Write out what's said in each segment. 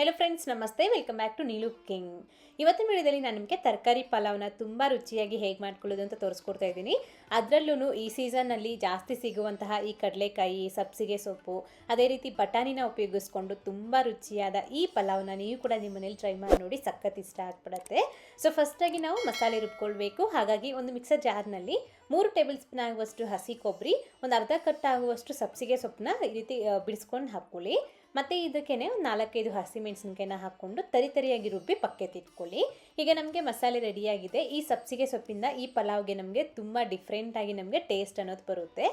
Hello friends ನಮಸ್ತೆ. Welcome back to Neelu king ಇವತ್ತಿನ ವಿಡಿಯೋದಲ್ಲಿ ನಾನು ನಿಮಗೆ ತರಕಾರಿ ಪಲಾವ್ನ ತುಂಬ ರುಚಿಯಾಗಿ ಹೇಗೆ ಮಾಡ್ಕೊಳ್ಳೋದು ಅಂತ ತೋರಿಸ್ಕೊಡ್ತಾ ಇದ್ದೀನಿ. ಅದರಲ್ಲೂ ಈ ಸೀಸನ್ನಲ್ಲಿ ಜಾಸ್ತಿ ಸಿಗುವಂತಹ ಈ ಕಡಲೆಕಾಯಿ, ಸಬ್ಸಿಗೆ ಸೊಪ್ಪು, ಅದೇ ರೀತಿ ಬಟಾಣಿನ ಉಪಯೋಗಿಸ್ಕೊಂಡು ತುಂಬ ರುಚಿಯಾದ ಈ ಪಲಾವ್ನ ನೀವು ಕೂಡ ನಿಮ್ಮ ಮನೇಲಿ ಟ್ರೈ ಮಾಡಿ ನೋಡಿ ಸಖತ್ ಇಷ್ಟ ಆಗ್ಬಿಡುತ್ತೆ. ಸೊ ಫಸ್ಟಾಗಿ ನಾವು ಮಸಾಲೆ ರುಬ್ಕೊಳ್ಬೇಕು. ಹಾಗಾಗಿ ಒಂದು ಮಿಕ್ಸರ್ ಜಾರ್ನಲ್ಲಿ ಮೂರು ಟೇಬಲ್ ಸ್ಪೂನ್ ಆಗುವಷ್ಟು ಹಸಿ ಕೊಬ್ಬರಿ, ಒಂದು ಅರ್ಧ ಕಟ್ ಆಗುವಷ್ಟು ಸಬ್ಸಿಗೆ ಸೊಪ್ಪನ್ನ ಈ ರೀತಿ ಬಿಡಿಸ್ಕೊಂಡು ಹಾಕ್ಕೊಳ್ಳಿ. ಮತ್ತು ಇದಕ್ಕೆ ಒಂದು ನಾಲ್ಕೈದು ಹಸಿಮೆಣಸಿನ್ಕಾಯಿನ ಹಾಕ್ಕೊಂಡು ತರಿ ತರಿಯಾಗಿ ರುಬ್ಬಿ ಪಕ್ಕೆತ್ತಿಟ್ಕೊಳ್ಳಿ ಈಗ ನಮಗೆ ಮಸಾಲೆ ರೆಡಿಯಾಗಿದೆ ಈ ಸಬ್ಸಿಗೆ ಸೊಪ್ಪಿಂದ ಈ ಪಲಾವ್ಗೆ ನಮಗೆ ತುಂಬ ಡಿಫ್ರೆಂಟಾಗಿ ನಮಗೆ ಟೇಸ್ಟ್ ಅನ್ನೋದು ಬರುತ್ತೆ.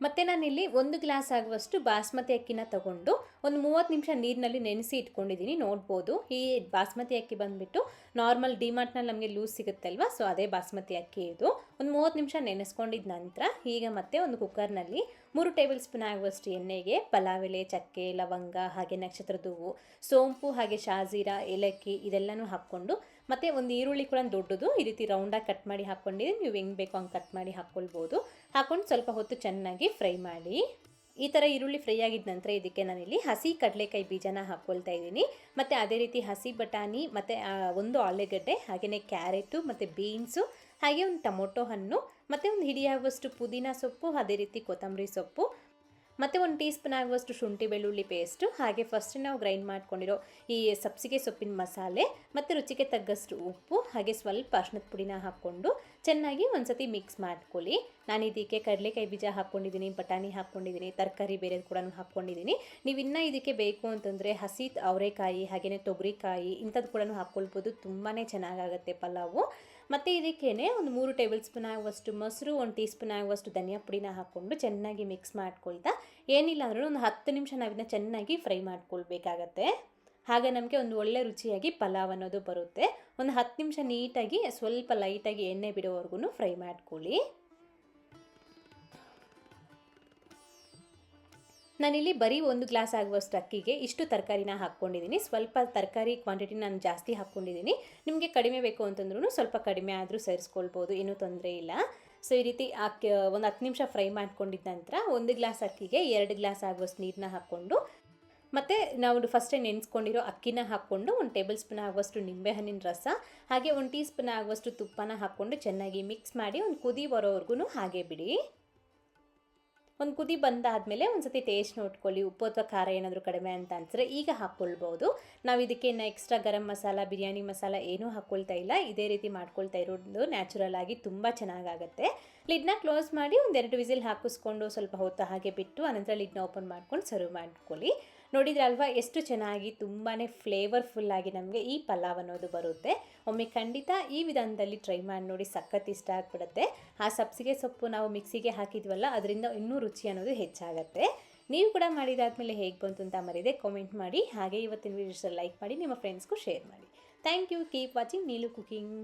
ಮತ್ತು ನಾನಿಲ್ಲಿ ಒಂದು ಗ್ಲಾಸ್ ಆಗುವಷ್ಟು ಬಾಸ್ಮತಿ ಅಕ್ಕಿನ ತಗೊಂಡು ಒಂದು ಮೂವತ್ತು ನಿಮಿಷ ನೀರಿನಲ್ಲಿ ನೆನೆಸಿ ಇಟ್ಕೊಂಡಿದ್ದೀನಿ. ನೋಡ್ಬೋದು. ಈ ಬಾಸ್ಮತಿ ಅಕ್ಕಿ ಬಂದುಬಿಟ್ಟು ನಾರ್ಮಲ್ ಡಿಮಾರ್ಟ್ನಲ್ಲಿ ನಮಗೆ ಲೂಸ್ ಸಿಗುತ್ತಲ್ವ? ಸೊ ಅದೇ ಬಾಸ್ಮತಿ ಅಕ್ಕಿ ಇದು. ಒಂದು ಮೂವತ್ತು ನಿಮಿಷ ನೆನೆಸ್ಕೊಂಡಿದ್ದ ನಂತರ ಈಗ ಮತ್ತೆ ಒಂದು ಕುಕ್ಕರ್ನಲ್ಲಿ ಮೂರು ಟೇಬಲ್ ಸ್ಪೂನ್ ಆಗುವಷ್ಟು ಎಣ್ಣೆಗೆ ಎಲೆ ಚಕ್ಕೆ, ಲವಂಗ ಹಾಗೆ ನಕ್ಷತ್ರದ ಹೂವು ಸೋಂಪು ಹಾಗೆ ಶಾಜೀರಾ, ಏಲಕ್ಕಿ ಇದೆಲ್ಲನೂ ಹಾಕ್ಕೊಂಡು ಮತ್ತು ಒಂದು ಈರುಳ್ಳಿ ಕೂಡ ದೊಡ್ಡದು ಈ ರೀತಿ ರೌಂಡಾಗಿ ಕಟ್ ಮಾಡಿ ಹಾಕ್ಕೊಂಡಿದ್ದೀನಿ. ನೀವು ಹೆಂಗೆ ಬೇಕೋ ಹಂಗೆ ಕಟ್ ಮಾಡಿ ಹಾಕ್ಕೊಳ್ಬೋದು. ಹಾಕ್ಕೊಂಡು ಸ್ವಲ್ಪ ಹೊತ್ತು ಚೆನ್ನಾಗಿ ಫ್ರೈ ಮಾಡಿ. ಈ ಥರ ಈರುಳ್ಳಿ ಫ್ರೈ ಆಗಿದ ನಂತರ ಇದಕ್ಕೆ ನಾನಿಲ್ಲಿ ಹಸಿ ಕಡಲೆಕಾಯಿ ಬೀಜನ ಹಾಕ್ಕೊಳ್ತಾ ಇದ್ದೀನಿ. ಮತ್ತು ಅದೇ ರೀತಿ ಹಸಿ ಬಟಾಣಿ ಮತ್ತು ಒಂದು ಆಲೂಗಡ್ಡೆ ಹಾಗೆಯೇ ಕ್ಯಾರೆಟು ಮತ್ತು ಬೀನ್ಸು ಹಾಗೆ ಒಂದು ಟೊಮೊಟೊ ಹಣ್ಣು, ಮತ್ತು ಒಂದು ಹಿಡಿಯಾಗುವಷ್ಟು ಪುದೀನ ಸೊಪ್ಪು, ಅದೇ ರೀತಿ ಕೊತ್ತಂಬರಿ ಸೊಪ್ಪು, ಮತ್ತು ಒಂದು ಟೀ ಸ್ಪೂನ್ ಆಗುವಷ್ಟು ಶುಂಠಿ ಬೆಳ್ಳುಳ್ಳಿ ಪೇಸ್ಟು ಹಾಗೆ ಫಸ್ಟ್ ನಾವು ಗ್ರೈಂಡ್ ಮಾಡ್ಕೊಂಡಿರೋ ಈ ಸಬ್ಸಿಗೆ ಸೊಪ್ಪಿನ ಮಸಾಲೆ, ಮತ್ತು ರುಚಿಗೆ ತಗ್ಗಷ್ಟು ಉಪ್ಪು, ಹಾಗೆ ಸ್ವಲ್ಪ ಅರ್ಶನದ ಪುಡಿನ ಹಾಕ್ಕೊಂಡು ಚೆನ್ನಾಗಿ ಒಂದ್ಸತಿ ಮಿಕ್ಸ್ ಮಾಡ್ಕೊಳ್ಳಿ. ನಾನು ಇದಕ್ಕೆ ಕಡಲೆಕಾಯಿ ಬೀಜ ಹಾಕ್ಕೊಂಡಿದ್ದೀನಿ, ಬಟಾಣಿ ಹಾಕ್ಕೊಂಡಿದ್ದೀನಿ, ತರಕಾರಿ ಬೇರೆ ಕೂಡ ಹಾಕ್ಕೊಂಡಿದ್ದೀನಿ. ನೀವು ಇನ್ನೂ ಇದಕ್ಕೆ ಬೇಕು ಅಂತಂದರೆ ಹಸಿ ಅವರೆಕಾಯಿ ಹಾಗೆಯೇ ತೊಗರಿಕಾಯಿ, ಇಂಥದ್ದು ಕೂಡ ಹಾಕ್ಕೊಳ್ಬೋದು ತುಂಬಾ ಚೆನ್ನಾಗಾಗುತ್ತೆ ಪಲಾವು. ಮತ್ತು ಇದಕ್ಕೇ ಒಂದು ಮೂರು ಟೇಬಲ್ ಸ್ಪೂನ್ ಆಗುವಷ್ಟು ಮೊಸರು, ಒಂದು ಟೀ ಸ್ಪೂನ್ ಆಗುವಷ್ಟು ಧನಿಯಾ ಪುಡಿನ ಹಾಕ್ಕೊಂಡು ಚೆನ್ನಾಗಿ ಮಿಕ್ಸ್ ಮಾಡ್ಕೊಳ್ತಾ, ಏನಿಲ್ಲ ಅಂದರೂ ಒಂದು ಹತ್ತು ನಿಮಿಷ ನಾವಿದನ್ನ ಚೆನ್ನಾಗಿ ಫ್ರೈ ಮಾಡ್ಕೊಳ್ಬೇಕಾಗತ್ತೆ. ಹಾಗೆ ನಮಗೆ ಒಂದು ಒಳ್ಳೆ ರುಚಿಯಾಗಿ ಪಲಾವ್ ಅನ್ನೋದು ಬರುತ್ತೆ. ಒಂದು ಹತ್ತು ನಿಮಿಷ ನೀಟಾಗಿ, ಸ್ವಲ್ಪ ಲೈಟಾಗಿ ಎಣ್ಣೆ ಬಿಡೋವರೆಗೂ ಫ್ರೈ ಮಾಡ್ಕೊಳ್ಳಿ. ನಾನಿಲ್ಲಿ ಬರೀ ಒಂದು ಗ್ಲಾಸ್ ಆಗುವಷ್ಟು ಅಕ್ಕಿಗೆ ಇಷ್ಟು ತರಕಾರಿನ ಹಾಕ್ಕೊಂಡಿದ್ದೀನಿ. ಸ್ವಲ್ಪ ತರಕಾರಿ ಕ್ವಾಂಟಿಟಿ ನಾನು ಜಾಸ್ತಿ ಹಾಕ್ಕೊಂಡಿದ್ದೀನಿ. ನಿಮಗೆ ಕಡಿಮೆ ಬೇಕು ಅಂತಂದ್ರೂ ಸ್ವಲ್ಪ ಕಡಿಮೆ ಆದರೂ ಸೇರಿಸ್ಕೊಳ್ಬೋದು, ಏನೂ ತೊಂದರೆ ಇಲ್ಲ. ಸೊ ಈ ರೀತಿ ಅಕ್ಕಿ ಒಂದು ಹತ್ತು ನಿಮಿಷ ಫ್ರೈ ಮಾಡ್ಕೊಂಡಿದ್ದ ನಂತರ ಒಂದು ಗ್ಲಾಸ್ ಅಕ್ಕಿಗೆ ಎರಡು ಗ್ಲಾಸ್ ಆಗುವಷ್ಟು ನೀರನ್ನ ಹಾಕ್ಕೊಂಡು, ಮತ್ತು ನಾವು ಫಸ್ಟೇ ನೆನೆಸ್ಕೊಂಡಿರೋ ಅಕ್ಕಿನ ಹಾಕ್ಕೊಂಡು, ಒಂದು ಟೇಬಲ್ ಸ್ಪೂನ್ ಆಗುವಷ್ಟು ನಿಂಬೆಹಣ್ಣಿನ ರಸ, ಹಾಗೆ ಒಂದು ಟೀ ಸ್ಪೂನ್ ಆಗುವಷ್ಟು ತುಪ್ಪನ ಹಾಕ್ಕೊಂಡು ಚೆನ್ನಾಗಿ ಮಿಕ್ಸ್ ಮಾಡಿ ಒಂದು ಕುದಿ ಬರೋವರೆಗೂ ಹಾಗೆ ಬಿಡಿ. ಒಂದು ಕುದಿ ಬಂದಾದಮೇಲೆ ಒಂದು ಸತಿ ಟೇಸ್ಟ್ ನೋಡ್ಕೊಳ್ಳಿ. ಉಪ್ಪು ಅಥವಾ ಖಾರ ಏನಾದರೂ ಕಡಿಮೆ ಅಂತ ಅನ್ಸಿದ್ರೆ ಈಗ ಹಾಕ್ಕೊಳ್ಬೋದು. ನಾವು ಇದಕ್ಕೆ ಇನ್ನು ಎಕ್ಸ್ಟ್ರಾ ಗರಂ ಮಸಾಲ, ಬಿರಿಯಾನಿ ಮಸಾಲ ಏನೂ ಹಾಕ್ಕೊಳ್ತಾ ಇಲ್ಲ. ಇದೇ ರೀತಿ ಮಾಡ್ಕೊಳ್ತಾ ಇರೋದು ನ್ಯಾಚುರಲ್ ಆಗಿ ತುಂಬ ಚೆನ್ನಾಗಾಗುತ್ತೆ. ಲಿಡ್ನ ಕ್ಲೋಸ್ ಮಾಡಿ ಒಂದೆರಡು ವಿಸಿಲ್ ಹಾಕಿಸ್ಕೊಂಡು ಸ್ವಲ್ಪ ಹೊತ್ತು ಹಾಗೆ ಬಿಟ್ಟು ಆನಂತರ ಲಿಡ್ನ ಓಪನ್ ಮಾಡ್ಕೊಂಡು ಸರ್ವ್ ಮಾಡ್ಕೊಳ್ಳಿ. ನೋಡಿದ್ರೆ ಅಲ್ವಾ, ಎಷ್ಟು ಚೆನ್ನಾಗಿ ತುಂಬಾ ಫ್ಲೇವರ್ಫುಲ್ಲಾಗಿ ನಮಗೆ ಈ ಪಲಾವ್ ಅನ್ನೋದು ಬರುತ್ತೆ. ಒಮ್ಮೆ ಖಂಡಿತ ಈ ವಿಧಾನದಲ್ಲಿ ಟ್ರೈ ಮಾಡಿ ನೋಡಿ ಸಖತ್ ಇಷ್ಟ ಆಗಿಬಿಡುತ್ತೆ. ಆ ಸಬ್ಸಿಗೆ ಸೊಪ್ಪು ನಾವು ಮಿಕ್ಸಿಗೆ ಹಾಕಿದ್ವಲ್ಲ, ಅದರಿಂದ ಇನ್ನೂ ರುಚಿ ಅನ್ನೋದು ಹೆಚ್ಚಾಗತ್ತೆ. ನೀವು ಕೂಡ ಮಾಡಿದಾದ್ಮೇಲೆ ಹೇಗೆ ಬಂತು ಅಂತ ಮರಿದೆ ಕಾಮೆಂಟ್ ಮಾಡಿ, ಹಾಗೆ ಇವತ್ತಿನ ವೀಡಿಯೋಸ್ ಲೈಕ್ ಮಾಡಿ, ನಿಮ್ಮ ಫ್ರೆಂಡ್ಸ್ಗೂ ಶೇರ್ ಮಾಡಿ. Thank you keep watching Neelu cooking